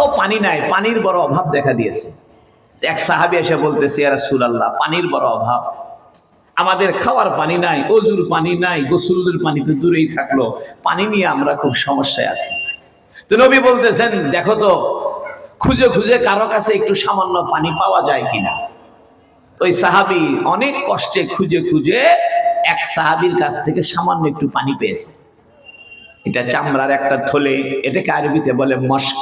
কোথাও পানি নাই, পানির বড় অভাব দেখা দিয়েছে। এক সাহাবি এসে বলতেছে, ইয়া রাসূলুল্লাহ, পানির বড় অভাব। আমাদের খাওয়ার পানি নাই, অজুর পানি নাই, গোসলের পানি তো দূরেই থাকল। পানি নিয়ে আমরা খুব সমস্যায় আছি। তো নবী বলতেছেন, দেখো তো, খুঁজে খুঁজে কারও কাছে একটু সামান্য পানি পাওয়া যায় কিনা? ওই সাহাবি অনেক কষ্টে খুঁজে খুঁজে এক সাহাবির কাছ থেকে সামান্য একটু পানি পেয়েছে। এটা চামড়ার একটা থলে, এটাকে আরবিতে বলে মস্ক।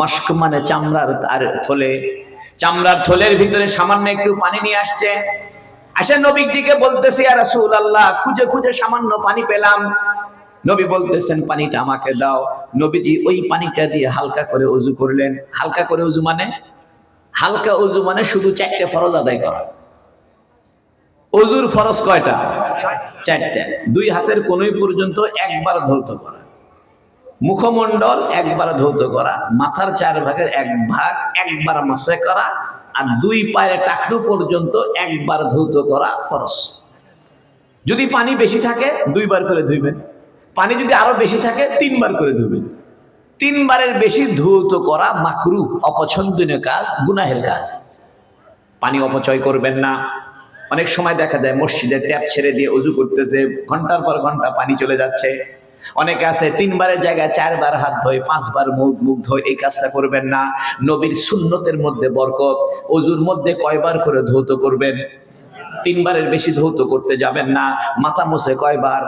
মস্ক মানে চামড়ার আর থলে। চামড়ার থলের ভিতরে সামান্য একটু পানি নিয়ে আসছে। আসে নবীজিকে বলতেছে আর রাসূল আল্লাহ খুঁজে খুঁজে সামান্য পানি পেলাম। নবী বলতেছেন, পানিটা আমাকে দাও। নবীজি ওই পানিটা দিয়ে হালকা করে অজু করলেন। হালকা করে অজু মানে? হালকা অজু মানে শুধু চারটে ফরজ আদায় করা। অজুর ফরজ কয়টা? চারটে। দুই হাতের কোনোই পর্যন্ত একবার ধৌত করা। মুখমণ্ডল একবার ধৌত করা, মাথার চার ভাগের এক ভাগ একবার মাসে করা, আর দুই পায়ের টাকরু পর্যন্ত একবার ধৌত করা খরচ যদি পানি বেশি থাকে, দুইবার করে ধুইবেন। পানি যদি আরও বেশি থাকে, তিনবার করে ধুবেন তিনবারের বেশি ধৌত করা মাকরু, অপছন্দনীয় কাজ, গুনাহের কাজ। পানি অপচয় করবেন না। অনেক সময় দেখা যায়, মসজিদের ট্যাপ ছেড়ে দিয়ে অজু করতেছে, ঘণ্টার পর ঘণ্টা পানি চলে যাচ্ছে। অনেকে আছে, তিনবারের জায়গায় চারবার হাত ধোয়, পাঁচবার মুখ মুখ ধোয়, এই কাজটা করবেন না। নবীর সুন্নতের মধ্যে বরকত অজুর মধ্যে কয়বার করে ধৌত করবেন? তিনবারের বেশি ধৌত করতে যাবেন না। মাথা মুছে কয়বার?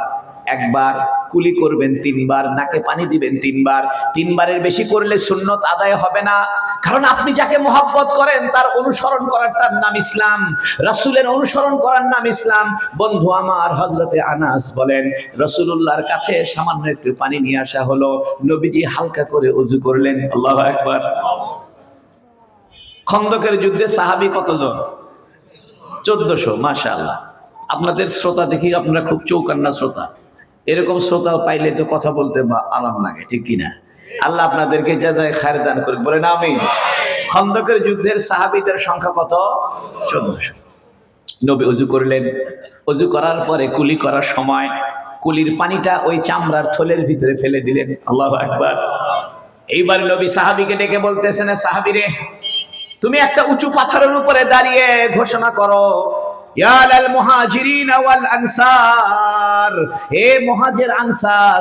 একবার। কুলি করবেন তিনবার, নাকে পানি দিবেন তিনবার। তিনবারের বেশি করলে সুন্নত আদায় হবে না। কারণ আপনি যাকে মোহাব্বত করেন, তার অনুসরণ করার তার নাম ইসলাম। রাসূলের অনুসরণ করার নাম ইসলাম। বন্ধু আমার হজরতে আনাস বলেন রসুল্লাহর কাছে সামান্য একটু পানি নিয়ে আসা হলো। নবীজি হালকা করে অজু করলেন। আল্লাহ একবার খন্দকের যুদ্ধে সাহাবি কতজন? চোদ্দশো মাশা আল্লাহ আপনাদের শ্রোতা দেখি, আপনারা খুব চৌকান্না শ্রোতা। এরকম শ্রোতা পাইলে তো কথা বলতে বা আরাম লাগে, ঠিক কিনা? আল্লাহ আপনাদেরকে যা যায় খায়ের দান করুক বলে না আমি খন্দকের যুদ্ধের সাহাবিদের সংখ্যা কত? চোদ্দশো। নবী অজু করলেন। অজু করার পরে কুলি করার সময় কুলির পানিটা ওই চামড়ার থলের ভিতরে ফেলে দিলেন। আল্লাহ একবার এইবার নবী সাহাবিকে ডেকে বলতেছেন সাহাবিরে, তুমি একটা উঁচু পাথরের উপরে দাঁড়িয়ে ঘোষণা করো।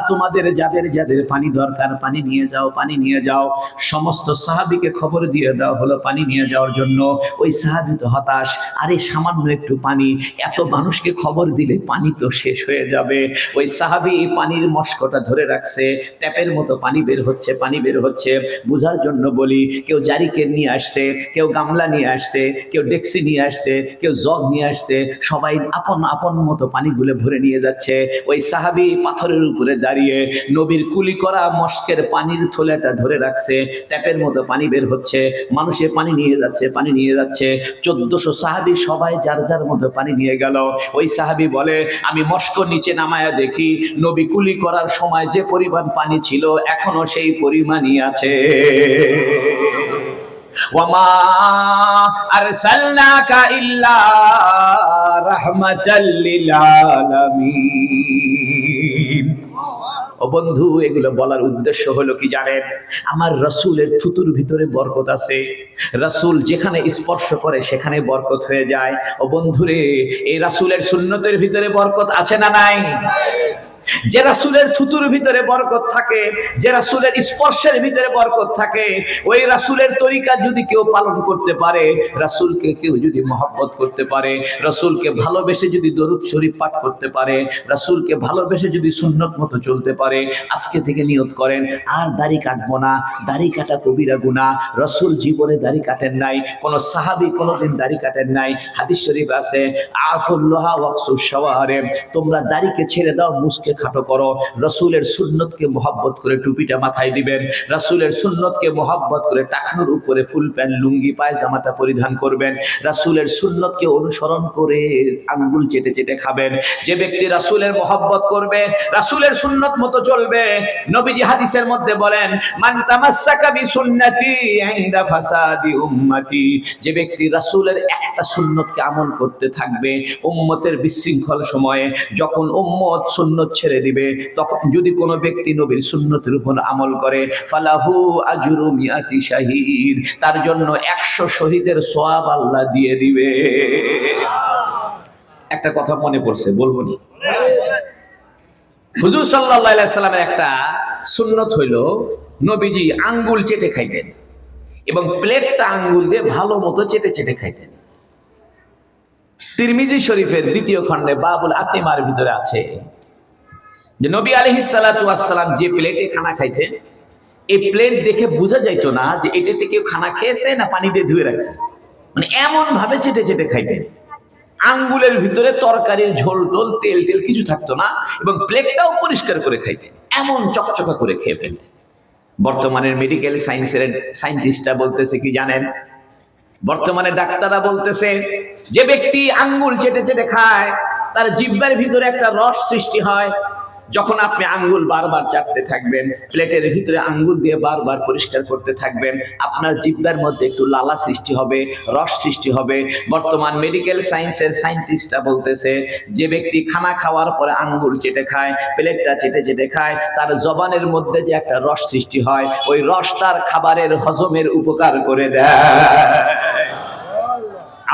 তোমাদের যাদের যাদের পানি দরকার, পানি নিয়ে যাও, পানি নিয়ে যাও। সমস্ত সাহাবীকে খবর দিয়ে দাও, হলো পানি নিয়ে যাওয়ার জন্য। ওই সাহাবী তো হতাশ। আরে, সামান্য একটু পানি। এত মানুষকে খবর দিলে পানি তো শেষ হয়ে যাবে। ওই সাহাবী পানির মস্কটা ধরে রাখছে। ট্যাপের মতো পানি বের হচ্ছে, পানি বের হচ্ছে। বোঝার জন্য বলি, কেউ জারিকের নিয়ে আসছে, কেউ গামলা নিয়ে আসছে, কেউ ডেক্সি নিয়ে আসছে, কেউ জগ নিয়ে আসছে। সবাই আপন আপন মতো পানিগুলো ভরে নিয়ে যাচ্ছে। ওই সাহাবি পাথরের উপরে দাঁড়িয়ে নবীর কুলি করা মস্কের পানির থলেটা ধরে রাখছে, ট্যাপের মতো পানি বের হচ্ছে, মানুষে পানি নিয়ে যাচ্ছে, পানি নিয়ে যাচ্ছে। চোদ্দশো সাহাবি সবাই যার যার মতো পানি নিয়ে গেল। ওই সাহাবি বলে, আমি মস্ক নিচে নামায়া দেখি, নবী কুলি করার সময় যে পরিমাণ পানি ছিল, এখনও সেই পরিমাণই আছে। বন্ধু, এগুলো বলার উদ্দেশ্য হলো কি জানেন? আমার রসুলের থুতুর ভিতরে বরকত আছে। রসুল যেখানে স্পর্শ করে, সেখানে বরকত হয়ে যায়। ও বন্ধুরে, এই রাসুলের সুন্নতের ভিতরে বরকত আছে না নাই? যে রাসুলের থুতুর ভিতরে বরকত থাকে, যে রাসুলের স্পর্শের ভিতরে বরকত থাকে, ওই রাসুলের তরিকা যদি কেউ পালন করতে পারে, রাসুলকে কেউ যদি মহব্বত করতে পারে, রাসুলকে ভালোবেসে যদি দরুদ শরীফ পাঠ করতে পারে, রাসুলকে ভালোবেসে যদি সুন্নত মতো চলতে পারে, আজকে থেকে নিয়ত করেন, আর দাড়ি কাটবো না, দাড়ি কাটা কবিরা গুণা রসুল জীবনে দাড়ি কাটেন নাই, কোন সাহাবি কোনোদিন দাড়ি কাটেন নাই, হাদিস শরীফ আছে, আফুল্লাহ ওয়াকসুর সওয়ারে তোমরা দাড়িকে ছেড়ে দাও, মুসকে খাটো করো। রসুলের সুন্নতকে মোহাব্বত করে টুপিটা মাথায় দিবেন। রাসুলের সুন্নতকে মোহাব্বত করে টাকনুর উপরে ফুল প্যান্ট, লুঙ্গি, পায়জামাটা পরিধান করবেন। রাসুলের সুন্নতকে অনুসরণ করে আঙ্গুল চেটে চেটে খাবেন। যে ব্যক্তি রাসুলের মোহাব্বত করবে, রাসুলের সুন্নত মতো চলবে। নবীজি হাদিসের মধ্যে বলেন, মান তামাসসাকা বিসুন্নতি ইনদা ফাসাদি উম্মতি। যে ব্যক্তি রাসূলের একটা সুন্নতকে আমল করতে থাকবে, উম্মতের বিশৃঙ্খল সময়ে, যখন উম্মত সুন্নত ছেড়ে দিবে। তখন যদি কোনো ব্যক্তি নবীর সুন্নতের উপর আমল করে, ফালাহু আজুরু মিয়াতি শাহিদ, তার জন্য একশো শহীদের সোয়াব আল্লাহ দিয়ে দিবে। একটা কথা মনে পড়ছে, বলব নি? হুজুর সাল্লাহ সাল্লামের একটা সুন্নত হইল, নবীজি আঙ্গুল চেটে খাইতেন এবং প্লেটটা আঙ্গুল দিয়ে ভালো মতো চেটে চেটে খাইতেন। তিরমিজি শরীফের দ্বিতীয় খণ্ডে বাবুল আতিমার ভিতরে আছে যে নবী আলহি সালাম যে প্লেটে খানা খাইতেন, এই প্লেট দেখে বোঝা যাইতো না যে এটাতে কেউ খানা খেয়েছে না পানি দিয়ে ধুয়ে রাখছে। মানে এমন ভাবে চেটে চেটে খাইতেন। আঙ্গুলের ভিতরে তরকারির ঝোল টোল, তেল তেল কিছু থাকতো না এবং প্লেটটাও পরিষ্কার করে খাইতেন, এমন চকচকা করে খেয়ে ফেলতেন। বর্তমানের মেডিকেল সায়েন্সের সায়েন্টিস্টরা বলতেছে কি জানেন? বর্তমানে ডাক্তাররা বলতেছে, যে ব্যক্তি আঙ্গুল চেটে চেটে খায়, তার জিব্বার ভিতরে একটা রস সৃষ্টি হয় যখন আপনি আঙ্গুল বারবার চাটতে থাকবেন, প্লেটের ভিতরে আঙ্গুল দিয়ে বারবার পরিষ্কার করতে থাকবেন, আপনার জিব্বার মধ্যে একটু লালা সৃষ্টি হবে, রস সৃষ্টি হবে। বর্তমান মেডিকেল সায়েন্সের সায়েন্টিস্টরা বলতেছে, যে ব্যক্তি খানা খাওয়ার পরে আঙ্গুল চেটে খায়, প্লেটটা চেটে চেটে খায়, তার জবানের মধ্যে যে একটা রস সৃষ্টি হয়, ওই রস তার খাবারের হজমের উপকার করে দেয়।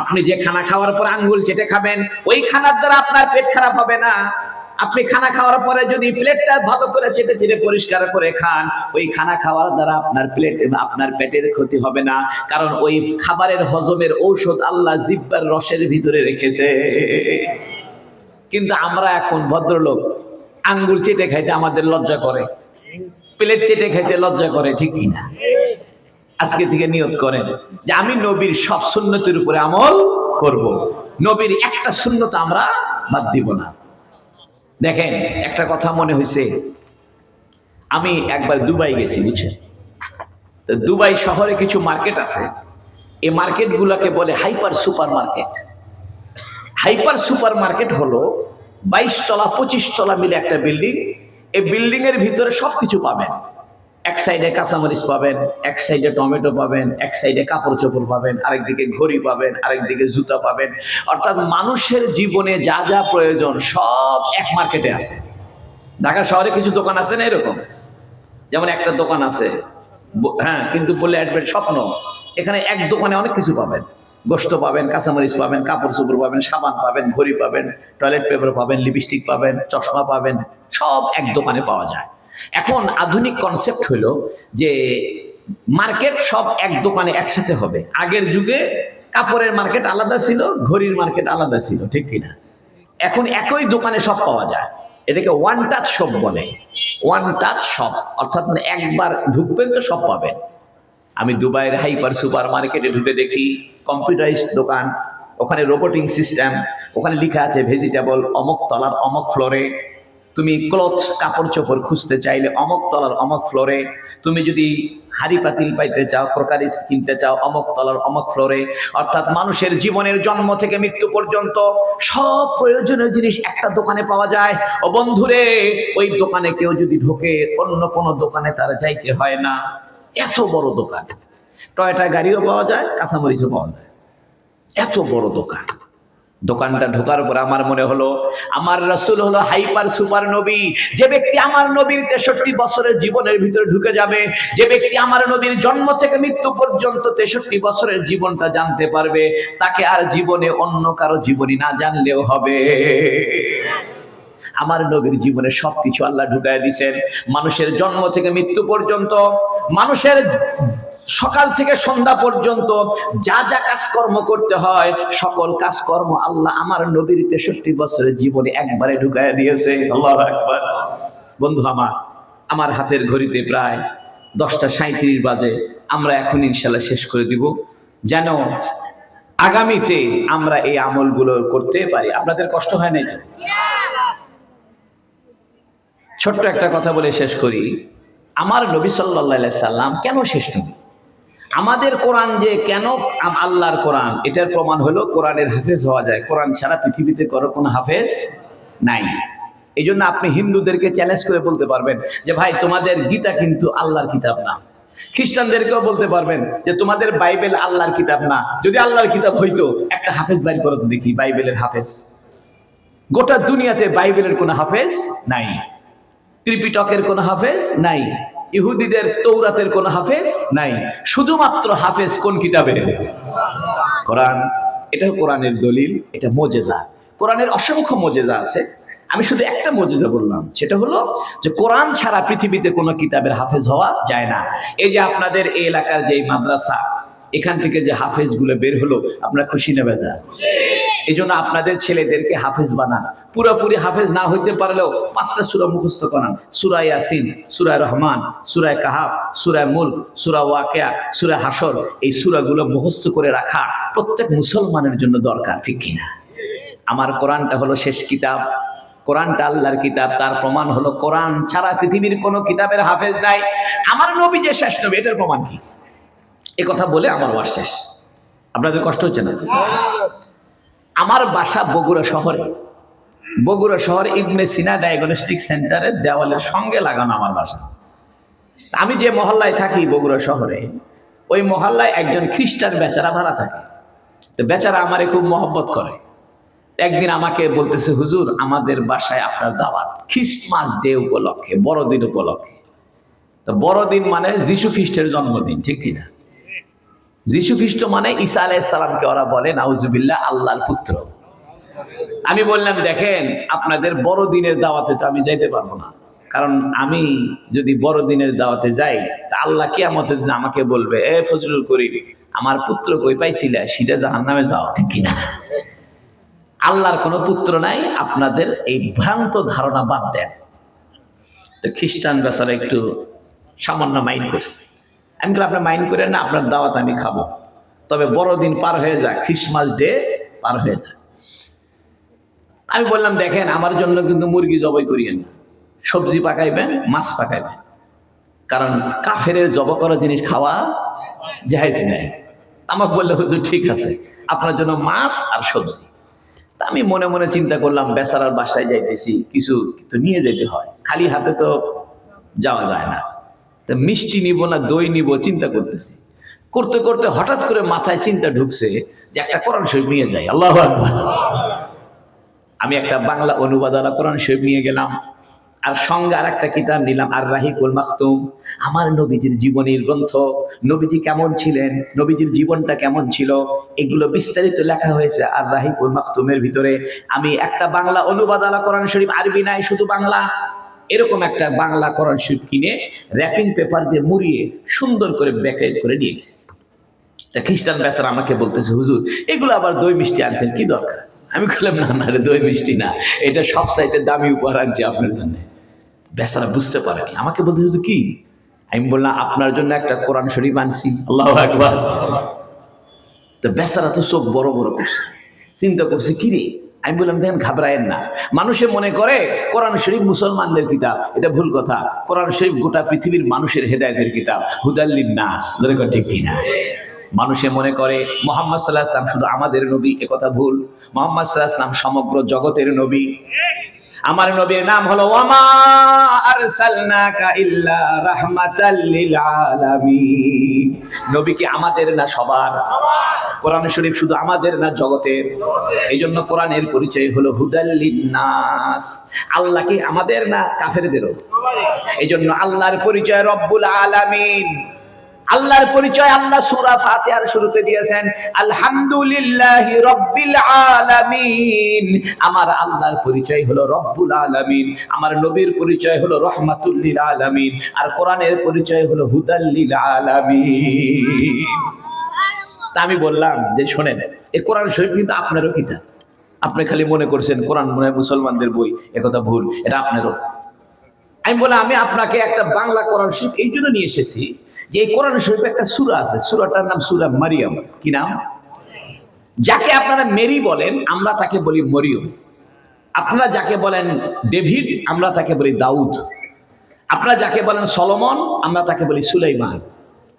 আপনি যে খানা খাওয়ার পর আঙ্গুল চেটে খাবেন, ওই খানার দ্বারা আপনার পেট খারাপ হবে না। আপনি খানা খাওয়ার পরে যদি প্লেটটা ভালো করে চেটে চেটে পরিষ্কার করে খান, ওই খানা খাওয়ার দ্বারা আপনার প্লেট, আপনার পেটের ক্ষতি হবে না। কারণ ওই খাবারের হজমের ঔষধ আল্লাহ জিব্বার রসের ভিতরে রেখেছে। কিন্তু আমরা এখন ভদ্রলোক, আঙ্গুল চেটে খাইতে আমাদের লজ্জা করে। প্লেট চেটে খাইতে লজ্জা করে, ঠিক কিনা আজকে থেকে নিয়ত করেন যে আমি নবীর সব সুন্নতের উপরে আমল করব। নবীর একটা শূন্যতা আমরা বাদ দিব না। দেখেন, একটা কথা মনে হয়েছে আমি একবার দুবাই গেছি, বুঝছেন? তো দুবাই শহরে কিছু মার্কেট আছে। এই মার্কেটগুলোকে বলে hyper super market hyper super market হলো বাইশ তলা, পঁচিশ তলা মিলে একটা বিল্ডিং। এই বিল্ডিংয়ের ভিতরে সব কিছু পাবেন। এক সাইডে কাঁচামরিচ পাবেন, এক সাইডে টমেটো পাবেন, এক সাইডে কাপড় চোপড় পাবেন আরেকদিকে ঘড়ি পাবেন আরেকদিকে জুতা পাবেন। অর্থাৎ মানুষের জীবনে যা যা প্রয়োজন সব এক মার্কেটে আছে। ঢাকা শহরে কিছু দোকান আছে না এরকম? যেমন একটা দোকান আছে হ্যাঁ কিন্তু বললে অ্যাডভেট স্বপ্ন। এখানে এক দোকানে অনেক কিছু পাবেন। গোস্ত পাবেন, কাঁচামরিচ পাবেন, কাপড় চোপড় পাবেন, সাবান পাবেন, ঘড়ি পাবেন টয়লেট পেপার পাবেন লিপস্টিক পাবেন, চশমা পাবেন, সব এক দোকানে পাওয়া যায়। এখন আধুনিক কনসেপ্ট হলো যে মার্কেট সব এক দোকানে একসাথে হবে। আগের যুগে কাপড়ের মার্কেট আলাদা ছিল, ঘড়ির মার্কেট আলাদা ছিল, ঠিক কিনা? এখন একই দোকানে সব পাওয়া যায়। এটাকে ওয়ান টাচ শপ বলে। ওয়ান টাচ শপ অর্থাৎ মানে একবার ঢুকবেন তো সব পাবেন। আমি দুবাইয়ের হাইপার সুপার মার্কেটে ঢুকে দেখি কম্পিউটারাইজড দোকান, ওখানে রোবোটিং সিস্টেম ওখানে লেখা আছে ভেজিটেবল অমক তলার অমক ফ্লোরে তুমি ক্লথ কাপড় চোপড় খুঁজতে চাইলে অমক তলার অমক ফ্লোরে তুমি যদি হাড়ি পাতিল পাইতে চাও ক্রোকারিস কিনতে চাও, অমক তলার অমক ফ্লোরে অর্থাৎ মানুষের জীবনের জন্ম থেকে মৃত্যু পর্যন্ত সব প্রয়োজনীয় জিনিস একটা দোকানে পাওয়া যায়। ও বন্ধুরে, ওই দোকানে কেউ যদি ঢোকে, অন্য কোনো দোকানে তারা যাইতে হয় না। এত বড় দোকান। টয়টা গাড়িও পাওয়া যায়, কাঁচামরিচও পাওয়া যায়। এত বড় দোকান। দোকানটা ঢোকার পর আমার মনে হলো, আমার রসুল হলো হাইপার সুপার নবী। যে ব্যক্তি আমার নবীর তেষট্টি বছরের জীবনের ভিতরে ঢুকে যাবে, যে ব্যক্তি আমার নবীর জন্ম থেকে মৃত্যু পর্যন্ত তেষট্টি বছরের জীবনটা জানতে পারবে, তাকে আর জীবনে অন্য কারও জীবনী না জানলেও হবে। আমার নবীর জীবনে সবকিছু আল্লাহ ঢুকায় দিছেন। মানুষের জন্ম থেকে মৃত্যু পর্যন্ত, মানুষের সকাল থেকে সন্ধ্যা পর্যন্ত যা যা কাজকর্ম করতে হয়, সকল কাজকর্ম আল্লাহ আমার নবীর তেষট্টি বছরের জীবনে একবারে ঢুকায় দিয়েছে। বন্ধু আমার আমার হাতের ঘড়িতে প্রায় দশটা সাঁত্রিশ বাজে। আমরা এখন ইনশাল্লাহ শেষ করে দিব। যেন আগামীতে আমরা এই আমলগুলো করতে পারি। আপনাদের কষ্ট হয় নাই তো? ছোট্ট একটা কথা বলে শেষ করি। আমার নবী সাল্লাহ সাল্লাম কেন শেষ নবী আমাদের কোরআন যে কেন আল্লাহর কোরআন? এটার প্রমাণ হলো কোরআনের হাফেজ হওয়া যায়। কোরআন ছাড়া পৃথিবীতে কারও কোনো হাফেজ নাই। এই জন্য আপনি হিন্দুদেরকে চ্যালেঞ্জ করে বলতে পারবেন যে, ভাই, তোমাদের গীতা কিন্তু আল্লাহর কিতাব না। খ্রিস্টানদেরকেও বলতে পারবেন যে, তোমাদের বাইবেল আল্লাহর কিতাব না। যদি আল্লাহর কিতাব হইতো, একটা হাফেজ বাইর করো তো দেখি, বাইবেলের হাফেজ। গোটা দুনিয়াতে বাইবেলের কোনো হাফেজ নাই। ত্রিপিটকের কোনো হাফেজ নাই। ইহুদিদের তৌরাতের কোন হাফেজ নাই। শুধুমাত্র হাফেজ কোন কিতাবে? কোরআন। এটা কোরআনের দলিল, এটা মোজেজা। কোরআনের অসংখ্য মোজেজা আছে। আমি শুধু একটা মজেজা বললাম, সেটা হলো যে কোরআন ছাড়া পৃথিবীতে কোনো কিতাবের হাফেজ হওয়া যায় না। এই যে আপনাদের এই এলাকার যে মাদ্রাসা, এখান থেকে যে হাফেজগুলো বের হলো, আপনারা খুশি নেবে যা এই জন্য আপনাদের ছেলেদেরকে হাফেজ বানান। পুরোপুরি হাফেজ না হইতে পারলেও পাঁচটা সুরা মুখস্থ করান। সুরায় ইয়াসিন সুরায় রহমান সুরায় কাহাব সুরায় মুল্ক, সুরা ওয়াকেয়া, সুরা হাসর এই সুরাগুলো মুখস্থ করে রাখা প্রত্যেক মুসলমানের জন্য দরকার, ঠিক কিনা আমার কোরআনটা হলো শেষ কিতাব। কোরআনটা আল্লাহর কিতাব, তার প্রমাণ হলো কোরআন ছাড়া পৃথিবীর কোনো কিতাবের হাফেজ নাই। আমার নবী যে শেষ নবী, এটার প্রমাণ কি? এ কথা বলে আমার ওয়ার শেষ। আপনাদের কষ্ট হচ্ছে না? আমার বাসা বগুড়া শহরে। বগুড়া শহর ইবনে সিনা ডায়াগনস্টিক সেন্টারের দেওয়ালের সঙ্গে লাগানো আমার বাসা। আমি যে মহল্লায় থাকি বগুড়া শহরে, ওই মহল্লায় একজন খ্রিস্টান বেচারা ভাড়া থাকে। তো বেচারা আমারে খুব মহব্বত করে। একদিন আমাকে বলতেছে, হুজুর, আমাদের বাসায় আপনার দাওয়াত। খ্রিস্টমাস ডে উপলক্ষে, বড়দিন উপলক্ষে। তো বড়দিন মানে যিশু খ্রিস্টের জন্মদিন, ঠিক কিনা? যিশু খ্রিস্ট মানে ঈসা আলাইসালামকে ওরা বলে নাউজুবিল্লাহ আল্লাহর পুত্র। আমি বললাম দেখেন আপনাদের বড়দিনের দাওয়াতে তো আমি যাইতে পারব না। কারণ আমি যদি বড়দিনের দাওয়াতে যাই তা আল্লাহ কিয়ামতের দিন আমাকে বলবে এ ফজলুল করিম আমার পুত্র কই পাইছিলে? সেটা জাহান নামে যাও। ঠিক কিনা? আল্লাহর কোনো পুত্র নাই আপনাদের এই ভ্রান্ত ধারণা বাদ দেন। তো খ্রিস্টান বেচারা একটু সামান্য মাইন্ড করছে। আমি বললাম, আপনার মাইন্ড করেন না, আপনার দাওয়াত আমি খাব। তবে বড়দিন পার হয়ে যাক খ্রিসমাস ডে পার হয়ে যাক। আমি বললাম, দেখেন, আমার জন্য কিন্তু মুরগি জবাই করিয়েন সবজি পাকাইবেন, মাছ পাকাইবেন। কারণ কাফের জব করা জিনিস খাওয়া জাহেজ নেই। আমাকে বললে, হুজুর, ঠিক আছে। আপনার জন্য মাছ আর সবজি। তা আমি মনে মনে চিন্তা করলাম, বেচারার বাসায় যাইতেছি, কিছু তো নিয়ে যেতে হয়। খালি হাতে তো যাওয়া যায় না। মিষ্টি নিব না দই নিব চিন্তা করতেছি। করতে করতে হঠাৎ করে মাথায় চিন্তা ঢুকছে যে একটা কোরআন শরীফ নিয়ে যাই। আল্লাহ আমি একটা বাংলা অনুবাদ আলা কোরআন শরীফ নিয়ে গেলাম। আর সঙ্গে আর একটা কিতাব নিলাম, আর রাহিকুল মাখতুম। আমার নবীজির জীবনীর গ্রন্থ, নবীজি কেমন ছিলেন, নবীজির জীবনটা কেমন ছিল, এগুলো বিস্তারিত লেখা হয়েছে আর রাহিকুল মাখতুমের ভিতরে। আমি একটা বাংলা অনুবাদ আলা কোরআন শরীফ আরবি নাই, শুধু বাংলা। এরকম একটা বাংলা কোরআন শরীফ কিনে র্যাপিং পেপার দিয়ে মুড়িয়ে সুন্দর করে ব্যাকেট করে নিয়ে গেছি। তা খ্রিস্টান বেচারা আমাকে বলতেছে হুজুর এগুলো আবার দই মিষ্টি আনছেন কি দরকার? আমি বললাম না না রে দই মিষ্টি না। এটা সব সাইতে দামি উপহার আনছি আপনার জন্য। বেচারা বুঝতে পারেনি। আমাকে বলতে হুজুর কি? আমি বললাম আপনার জন্য একটা কোরআন শরীফ আনছি। আল্লাহ একবার তো বেচারা তো চোখ বড় বড় করছে। চিন্তা করছে কি রে? আমি বললাম, দেখেন, ঘাবড়ায়েন না। মানুষে মনে করে, কোরআন শরীফ মুসলমানদের কিতাব। এটা ভুল কথা। কোরআন শরীফ গোটা পৃথিবীর মানুষের হেদায়তের কিতাব। হুদাল্লিন নাস ঠিক কিনা? মানুষে মনে করে, মোহাম্মদ সাল্লাহ ইসলাম শুধু আমাদের নবী কথা ভুল। মোহাম্মদ সাল্লাহ ইসলাম সমগ্র জগতের নবী। আমার নবীর নাম হলো ওয়ামা নবী কি আমাদের না সবার? কোরআন শরীফ শুধু আমাদের না জগতের? এই জন্য কোরআনের পরিচয় হলো নাস আল্লাহ কি আমাদের না কাফেরদেরও? এই জন্য আল্লাহর পরিচয় রব্বুল আলামিন। আল্লাহর পরিচয় আল্লাহ সূরা ফাতিহার শুরুতে দিয়েছেন, আলহামদুলিল্লাহি রাব্বিল আলামিন। আমার আল্লাহর পরিচয় হলো রব্বুল আলামিন। আমার নবীর পরিচয় হলো রহমাতুল লিল আলামিন। আর কোরআনের পরিচয় হলো হুদাল লিল আলামিন। তা আমি বললাম যে শোনেন এই কোরআন শরীফ কিন্তু আপনারও কিতাব। আপনি খালি মনে করছেন কোরআন মনে হয় মুসলমানদের বই একথা ভুল, এটা আপনারও। আমি বললাম, আমি আপনাকে একটা বাংলা কোরআন শরীফ এই জন্য নিয়ে এসেছি যে এই কোরআন শরীফে একটা সূরা আছে, সূরাটার নাম সূরা মারিয়াম। কি নাম? যাকে আপনারা মেরি বলেন, আমরা তাকে বলি মরিয়ম। আপনারা যাকে বলেন ডেভিড, আমরা তাকে বলি দাউদ। আপনারা যাকে বলেন সলমন, আমরা তাকে বলি সুলাইমান।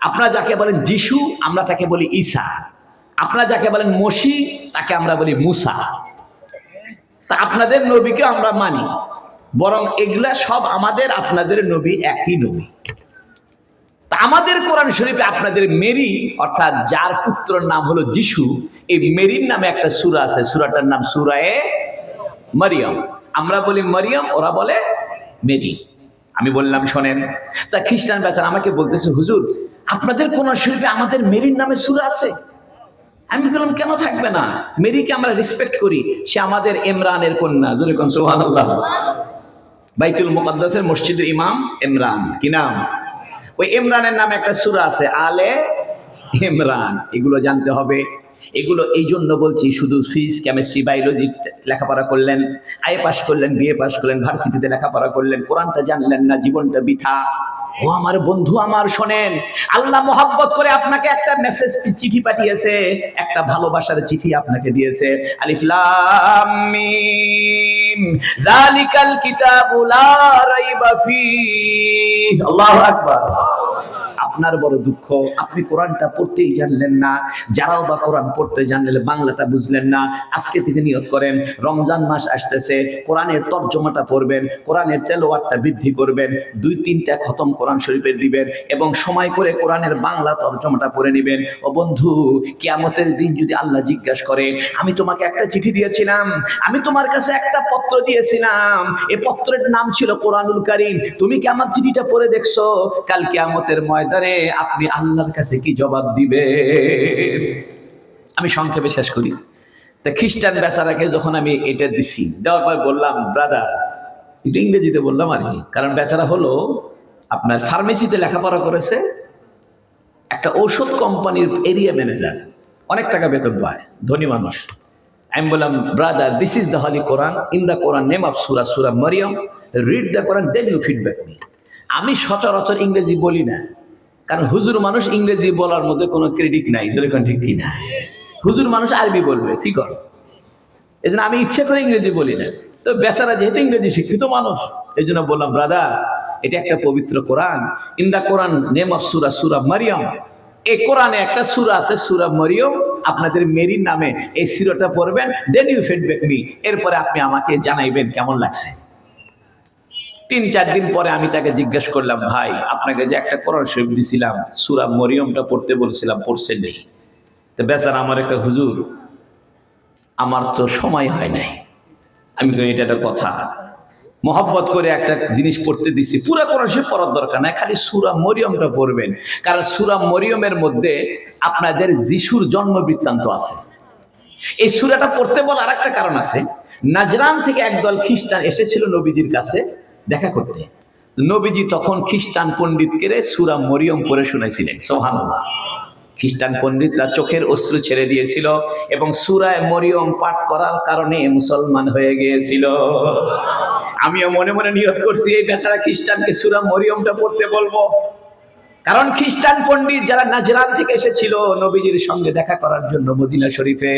আপনারা যাকে বলেন যিশু, আমরা তাকে বলি ঈসা। আপনারা যাকে বলেন মসি, তাকে আমরা বলি মুসা। তা আপনাদের নবীকে আমরা মানি, বরং এগুলা সব আমাদের, আপনাদের নবী একই নবী। তা আমাদের কোরআন শরীফে আপনাদের মেরি, অর্থাৎ যার পুত্রর নাম হলো যিশু, এই মেরির নামে একটা সূরা আছে, সূরাটার নাম সূরায়ে মারিয়াম। আমরা বলি মারিয়াম, ওরা বলে মেরি। আমি বললাম, শোনেন। তা খ্রিস্টান বেচারা আমাকে বলতেছে, হুজুর আপনাদের কোন শিল্পে আমাদের মেরির নামে সুরা আছে? আমি বললাম, কেন থাকবে না? মেরিকে আমরা রেসপেক্ট করি। সে আমাদের ইমরানের কন্যা। যেরকম সোহান আল্লাহ বাইতুল মুকাদ্দাসের মসজিদের ইমাম ইমরান। কি নাম? ওই ইমরানের নামে একটা সূরা আছে, আলে ইমরান। এগুলো জানতে হবে। এগুলো এই জন্য বলছি, শুধু ফিজিক্স কেমিস্ট্রি বায়োলজি লেখাপড়া করলেন আইএ পাস করলেন বিএ পাস করলেন, ভার্সিটিতে লেখাপড়া করলেন, কোরআনটা জানলেন না, জীবনটা বৃথা। ও আমার বন্ধু আমার শোনেন, আল্লাহ মোহাব্বত করে আপনাকে একটা মেসেজ চিঠি পাঠিয়েছে? একটা ভালোবাসার চিঠি আপনাকে দিয়েছে। আলিফ লাম মিম, যালিকাল আকবার। আপনার বড় দুঃখ। আপনি কোরআনটা পড়তেই জানলেন না। যারাও বা কোরআন পড়তে জানলে বাংলাটা বুঝলেন না। আজকে থেকে নিয়ত করেন, রমজান মাস আসতেছে, কোরআনের তর্জমাটা পড়বেন, কোরআনের তেলোয়ারটা বৃদ্ধি করবেন, দুই তিনটা খতম কোরআন শরীফের দিবেন এবং সময় করে কোরআনের বাংলা তর্জমাটা পড়ে নেবেন। ও বন্ধু, কিয়ামতের দিন যদি আল্লাহ জিজ্ঞাসা করে, আমি তোমাকে একটা চিঠি দিয়েছিলাম, আমি তোমার কাছে একটা পত্র দিয়েছিলাম এই পত্রের নাম ছিল কোরআনুল কারীম, তুমি কি আমার চিঠিটা পড়ে দেখছ? কাল কিয়ামতের ময়দানে আপনি আল্লাহর কাছে কি জবাব দিবে আমি সংক্ষেপে শেষ করি। তা খ্রিস্টান বেচারাকে যখন আমি এটা দিছি, দেওয়ার পর বললাম, ব্রাদার এটা ইংরেজিতে বললাম আর কি, কারণ বেচারা হলো আপনার ফার্মেসিতে লেখাপড়া করেছে, একটা ঔষধ কোম্পানির এরিয়া ম্যানেজার, অনেক টাকা বেতন পায়, ধনী মানুষ। আমি বললাম, brother this is the holy Quran in the Quran name of surah surah Maryam read the Quran then you feedback আমি সচরাচর ইংরেজি বলি না। কারণ হুজুর মানুষ ইংরেজি বলার মধ্যে কোনো ক্রেডিট নাই। যেরকম ঠিক কিনা? হুজুর মানুষ আরবি বলবে, কি কর? এই আমি ইচ্ছে করে ইংরেজি বলি না। তো বেচারা যেহেতু ইংরেজি শিক্ষিত মানুষ এই জন্য বললাম, ব্রাদার, এটা একটা পবিত্র কোরআন। In the Quran name of surah surah Mariam. এই কোরআনে একটা সুরা আছে, সুরা মরিয়ম। আপনাদের মেরির নামে এই সুরাটা পড়বেন, দেন ইউ ফিডব্যাক মি। এরপরে আপনি আমাকে জানাইবেন, কেমন লাগছে? তিন, চার দিন পরে আমি তাকে জিজ্ঞেস করলাম, ভাই, আপনাকে যে একটা কোরআন শরীফ দিছিলাম, সুরা মরিয়মটা পড়তে বলছিলাম, পড়ছেন নেই তো বেচার আমার একটা, হুজুর, আমার তো সময় হয় নাই। আমি এটা একটা কথা। মহব্বত করে একটা জিনিস পড়তে দিছি, পুরা কোরআন শরীফ পড়ার দরকার নাই, খালি সুরা মরিয়মটা পড়বেন। কারণ সুরা মরিয়মের মধ্যে আপনাদের যিশুর জন্ম বৃত্তান্ত আছে। এই সুরাটা পড়তে বলার একটা কারণ আছে, নাজরান থেকে একদল খ্রিস্টান এসেছিল নবীজির কাছে দেখা করতে। নবীজি তখন খ্রিস্টান পণ্ডিতকে রে সুরা মরিয়ম পড়ে শুনেছিলেন সোহানুল্লাহ খ্রিস্টান পণ্ডিতরা চোখের অশ্রু ছেড়ে দিয়েছিল এবং সুরায় মরিয়ম পাঠ করার কারণে মুসলমান হয়ে গিয়েছিল। আমিও মনে মনে নিয়ত করছি, এই বেচারা খ্রিস্টানকে সুরা মরিয়মটা পড়তে বলব। কারণ খ্রিস্টান পণ্ডিত যারা নাজরান থেকে এসেছিল, নবীজির সঙ্গে দেখা করার জন্য মদিনা শরীফে,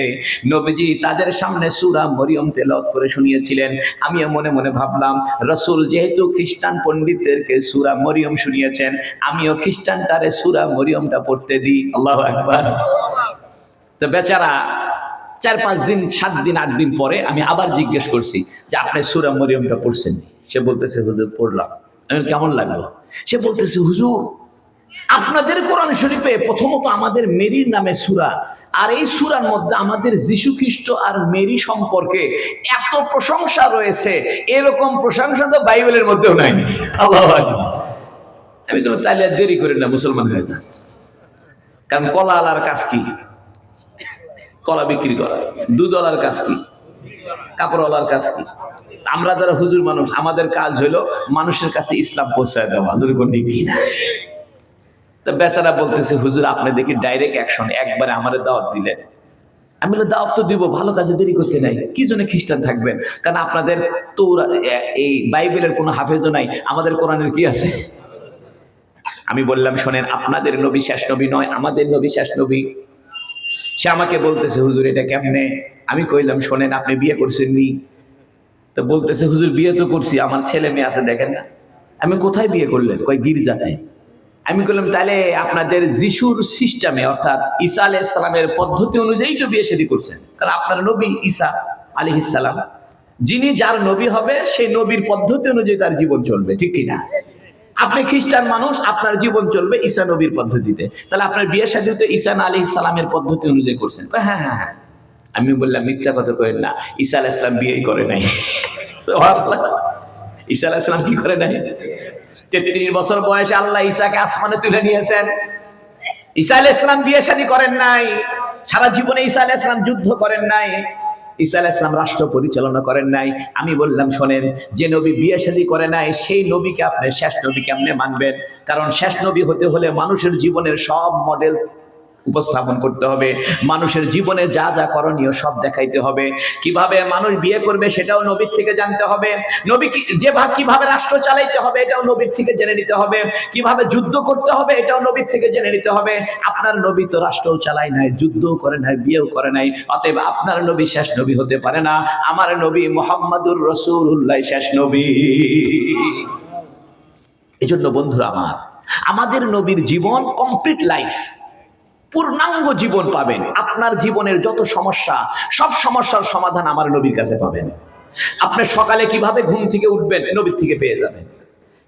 নবীজি তাদের সামনে সুরা মরিয়ম তেলত করে শুনিয়েছিলেন। আমিও মনে মনে ভাবলাম, রসুল যেহেতু খ্রিস্টান পণ্ডিতদেরকে সুরা মরিয়ম শুনিয়েছেন, আমিও খ্রিস্টান তারে সুরা মরিয়মটা পড়তে দিই। আল্লাহ একবার তো বেচারা চার পাঁচ দিন, সাত দিন, আট দিন পরে আমি আবার জিজ্ঞেস করছি যে, আপনি সুরা মরিয়মটা পড়ছেন? সে বলতেছে, হুজুর, পড়লাম। আমি কেমন লাগল? সে বলতেছে, হুজুর আপনাদের কোরআন শরীফে প্রথমত আমাদের মেরির নামে সুরা, আর এই সুরার মধ্যে আমাদের যীশু খ্রিস্ট আর মেরি সম্পর্কে এত প্রশংসা রয়েছে, এরকম প্রশংসা তো বাইবেলের মধ্যেও নাই। আল্লাহ আমি কোনো আর দেরি করি না, মুসলমান হয়ে যান। কারণ কলা আলার কাজ কি? কলা বিক্রি করা। দুধওয়ালার কাজ কি? কাপড়ওয়ালার কাজ কি? আমরা যারা হুজুর মানুষ, আমাদের কাজ হলো মানুষের কাছে ইসলাম পৌঁছায় দেওয়া। হুজুর কোনটি ঠিক কিনা তো বেচারা বলতেছে, হুজুর, আপনি দেখি ডাইরেক্ট অ্যাকশন একবারে আমাদের দাওয়াত দিলেন। আমি বলে দাওয়াত তো দিব, ভালো কাজে দেরি করতে নাই, কি জন্য খ্রিস্টান থাকবেন? কারণ আপনাদের তো এই বাইবেলের কোনো হাফেজও নাই, আমাদের কোরআনের কি আছে? আমি বললাম, শোনেন, আপনাদের নবী শেষ নবী নয়, আমাদের নবী শেষ নবী। সে আমাকে বলতেছে, হুজুর, এটা কেমনে? আমি কইলাম, শোনেন, আপনি বিয়ে করছেন নি তো বলতেছে, হুজুর, বিয়ে তো করছি, আমার ছেলে মেয়ে আছে, দেখেন না। আমি, কোথায় বিয়ে করলেন? কয়, গির্জাতে। আমি বললাম, তাহলে আপনাদের যিশুর সিস্টেমে অর্থাৎ ঈসা আলাহ ইসলামের পদ্ধতি অনুযায়ী তো বিয়ে শাদী করছেন। কারণ আপনার নবী ঈসা আলি ইসালাম যিনি যার নবী হবে, সেই নবীর পদ্ধতি অনুযায়ী তার জীবন চলবে, ঠিক কিনা আপনি খ্রিস্টান মানুষ, আপনার জীবন চলবে ঈসা নবীর পদ্ধতিতে। তাহলে আপনার বিয়ে শাদী তো ঈসা আলী ইসলামের পদ্ধতি অনুযায়ী করছেন। তো হ্যাঁ হ্যাঁ হ্যাঁ। আমি বললাম, মিথ্যা কথা করেন না। ঈসা আলাহ ইসলাম বিয়েই করে নাই। ঈসা আলাহ ইসলাম কি করে নাই? তেত্রিশ বছর বয়সে আল্লাহ ঈসাকে আসমানে তুলে নিয়েছেন। ঈসা আল ইসলাম বিয়ে শাদী করেন নাই। সারা জীবনে ঈসা আল ইসলাম যুদ্ধ করেন নাই। ঈসা আল ইসলাম রাষ্ট্র পরিচালনা করেন নাই। আমি বললাম, শোনেন, যে নবী বিয়ে শাদী করে নাই, সেই নবীকে আপনি শেষ নবী কেমনে মানবেন? কারণ শেষ নবী হতে হলে মানুষের জীবনের সব মডেল উপস্থাপন করতে হবে। মানুষের জীবনে যা যা করণীয় সব দেখাইতে হবে। কীভাবে মানুষ বিয়ে করবে সেটাও নবীর থেকে জানতে হবে। নবী যে ভাগ কীভাবে রাষ্ট্র চালাইতে হবে এটাও নবীর থেকে জেনে নিতে হবে। কীভাবে যুদ্ধ করতে হবে এটাও নবীর থেকে জেনে নিতে হবে। আপনার নবী তো রাষ্ট্রও চালায় নাই, যুদ্ধও করে নাই, বিয়েও করে নাই, অতএব আপনার নবী শেষ নবী হতে পারে না। আমার নবী মোহাম্মদুর রসুল্লাহ শেষ নবী। এই জন্য বন্ধুরা আমার, আমাদের নবীর জীবন কমপ্লিট লাইফ পূর্ণাঙ্গ জীবন পাবেন। আপনার জীবনের যত সমস্যা, সব সমস্যার সমাধান আমার নবীর কাছে পাবেন। আপনি সকালে কীভাবে ঘুম থেকে উঠবেন, নবীর থেকে পেয়ে যাবেন।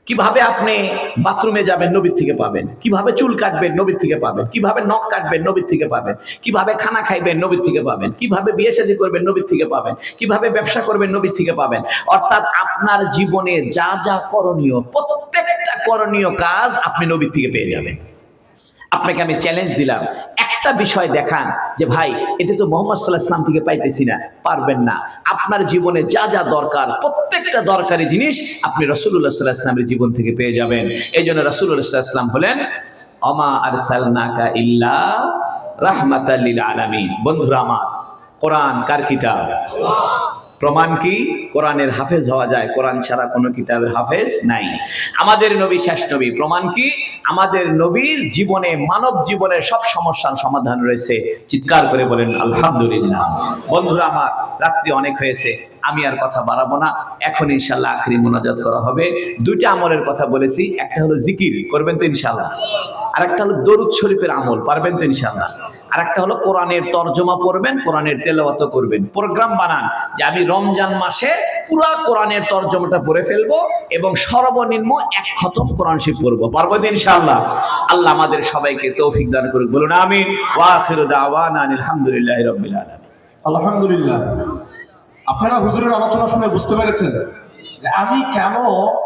কীভাবে আপনি বাথরুমে যাবেন, নবীর থেকে পাবেন। কীভাবে চুল কাটবেন, নবীর থেকে পাবেন। কীভাবে নখ কাটবেন, নবীর থেকে পাবেন। কীভাবে খানা খাইবেন, নবীর থেকে পাবেন। কীভাবে বিয়ে শাদী করবেন, নবীর থেকে পাবেন। কীভাবে ব্যবসা করবেন, নবীর থেকে পাবেন। অর্থাৎ আপনার জীবনে যা যা করণীয়, প্রত্যেকটা করণীয় কাজ আপনি নবীর থেকে পেয়ে যাবেন। আপনাকে আমি চ্যালেঞ্জ দিলাম। একটা বিষয় দেখান যে ভাই এটা তো মোহাম্মদ সাল্লাহ ইসলাম থেকে পাইতেছি না, পারবেন না। আপনার জীবনে যা যা দরকার, প্রত্যেকটা দরকারি জিনিস আপনি রসুল্লাহ সাল্লাহ ইসলামের জীবন থেকে পেয়ে যাবেন। এই জন্য রসুল্লাহ সাল্লাহ ইসলাম হলেন অমা আরসালনাকা ইল্লা রাহমাতাল্লিল আলামিন। বন্ধুরা আমার, কোরআন কার কিতাব? প্রমাণ কি? কোরআনের হাফেজ হওয়া যায়। কোরআন ছাড়া কোনো কিতাবের হাফেজ নাই। আমাদের নবী শেষ নবী। প্রমাণ কি? আমাদের নবীর জীবনে, মানব জীবনের সব সমস্যার সমাধান রয়েছে। চিৎকার করে বলেন, আলহামদুলিল্লাহ। বন্ধুরা আমার, রাত্রি অনেক হয়েছে। আমি আর কথা বাড়াবো না। এখন ইনশাল্লাহ আখরি মোনাজাত করা হবে। দুইটা আমলের কথা বলেছি। একটা হলো জিকির। করবেন তো ইনশাল্লাহ আর একটা হলো দরুদ শরীফের আমল। পারবেন তো ইনশাল্লাহ আর একটা হলো কোরআনের তর্জমা পড়বেন, কোরআনের তেলাওয়াত করবেন। প্রোগ্রাম বানান যে আমি রমজান মাসে পুরা কোরআনের তর্জমাটা পড়ে ফেলব এবং সর্বনিম্ন এক খতম কোরআন শিব পড়ব। পারব ইনশাআল্লাহ? আল্লাহ আমাদের সবাইকে তৌফিক দান করুক। বলুন, আমিন। ওয়া আখিরু দাওয়ানা আলহামদুলিল্লাহি আলামিন। আলহামদুলিল্লাহ। আপনারা হুজুরের আলোচনা শুনে বুঝতে পেরেছেন যে আমি কেন